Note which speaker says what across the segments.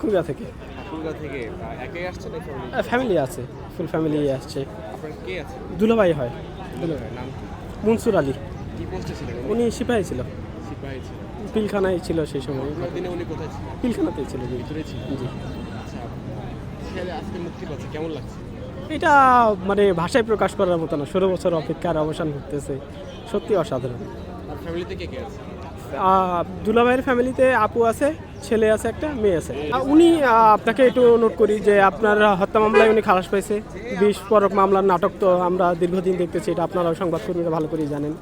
Speaker 1: খুলগা থেকে।
Speaker 2: ঠাকুরগা থেকে একাই নাকি
Speaker 1: ফ্যামিলি আছে ফুল ফ্যামিলি আসছে।
Speaker 2: আপনার কে আছে?
Speaker 1: দুলাভাই হয়। দুলাভাই
Speaker 2: নাম?
Speaker 1: মনসুর আলী।
Speaker 2: কি পোস্টে ছিলেন
Speaker 1: উনি? সিপাহী ছিল।
Speaker 2: সিপাহী ছিলেন
Speaker 1: পিলখানায় ছিল সেই সময়।
Speaker 2: দিনে উনি কোথায় ছিলেন?
Speaker 1: পিলখানাতেই ছিল
Speaker 2: ভিতরে ছিলেন।
Speaker 1: জি।
Speaker 2: আচ্ছা আজকে মুক্তি পাচ্ছে কেমন লাগছে?
Speaker 1: এটা মানে ভাষায় প্রকাশ করার মতো না। ষোলো বছর অপেক্ষার অবসান ঘটতেছে। সত্যি অসাধারণ।
Speaker 2: ফ্যামিলিতে কে কে আছে?
Speaker 1: দুলাভাইয়ের ফ্যামিলিতে আপু আছে, ছেলে আছে একটা, মেয়ে আছে। উনি আপনাকে একটু নোট করি যে আপনার হত্যা মামলায় উনি খালাস পাইছে। বিস্ফোরক মামলার নাটক তো আমরা দীর্ঘদিন দেখতেছি, এটা আপনারাও সংবাদকর্মীরা ভালো করেই জানেন।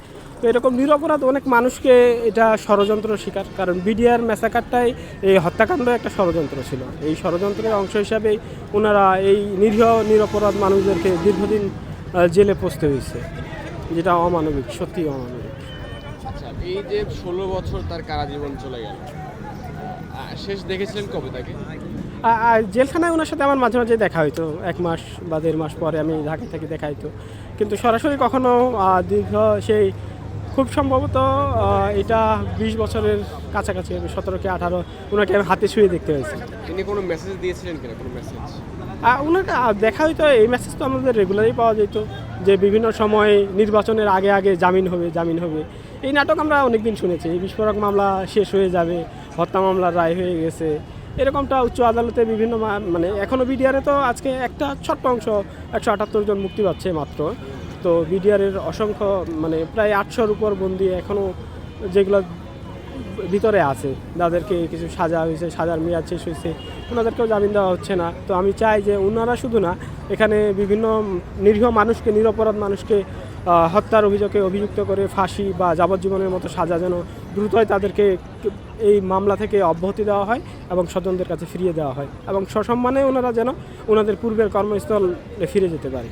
Speaker 1: তো এরকম নিরপরাধ অনেক মানুষকে এটা ষড়যন্ত্র শিকার, কারণ বিডিআর ম্যাসাকারটাই এই হত্যাকাণ্ড একটা ষড়যন্ত্র ছিল। এই ষড়যন্ত্রের অংশ হিসাবেই ওনারা এই নিরীহ, নিরপরাধ মানুষদেরকে দীর্ঘদিন জেলে পচতে হয়েছে, যেটা অমানবিক সত্যি অমানবিক।
Speaker 2: এই যে ষোলো বছর তার কারা জীবন চলে গেল শেষ দেখেছিলেন কবে তাকে?
Speaker 1: জেলখানায় ওনার সাথে আমার মাঝে মাঝে দেখা হইতো এক মাস বা দেড় মাস পরে আমি ঢাকা থেকে দেখা হইতো। কিন্তু সরাসরি কখনো দীর্ঘ সেই খুব সম্ভবত এটা বিশ বছরের কাছাকাছি সতেরো কি আঠারো ওনাকে আমি হাতে ছুঁয়ে দেখতে হয়েছে।
Speaker 2: তিনি কোনো মেসেজ দিয়েছিলেন কিনা কোনো মেসেজ
Speaker 1: ওনাকে দেখা হইতো এই মেসেজ তো আমাদের রেগুলারই পাওয়া যেত যে বিভিন্ন সময় নির্বাচনের আগে আগে জামিন হবে জামিন হবে। এই নাটক আমরা অনেকদিন শুনেছি। বিস্ফোরক মামলা শেষ হয়ে যাবে, হত্যা মামলার রায় হয়ে গেছে। এরকমটা উচ্চ আদালতে বিভিন্ন মানে এখনও বিডিআরে তো আজকে একটা ছোট্ট অংশ, একশো আটাত্তর জন মুক্তি পাচ্ছে মাত্র। তো বিডিআরের অসংখ্য মানে প্রায় আটশোর উপর বন্দি এখনও যেগুলো ভিতরে আছে যাদেরকে কিছু সাজা হয়েছে, সাজার মেয়াদ শেষ হয়েছে, ওনাদেরকেও জামিন দেওয়া হচ্ছে না। তো আমি চাই যে ওনারা শুধু না, এখানে বিভিন্ন নিরীহ মানুষকে, নিরপরাধ মানুষকে হত্যার অভিযোগে অভিযুক্ত করে ফাঁসি বা যাবজ্জীবনের মতো সাজা যেন দ্রুতই তাদেরকে এই মামলা থেকে অব্যাহতি দেওয়া হয় এবং স্বজনদের কাছে ফিরিয়ে দেওয়া হয় এবং সসম্মানে ওনারা যেন ওনাদের পূর্বের কর্মস্থলে ফিরে যেতে পারে।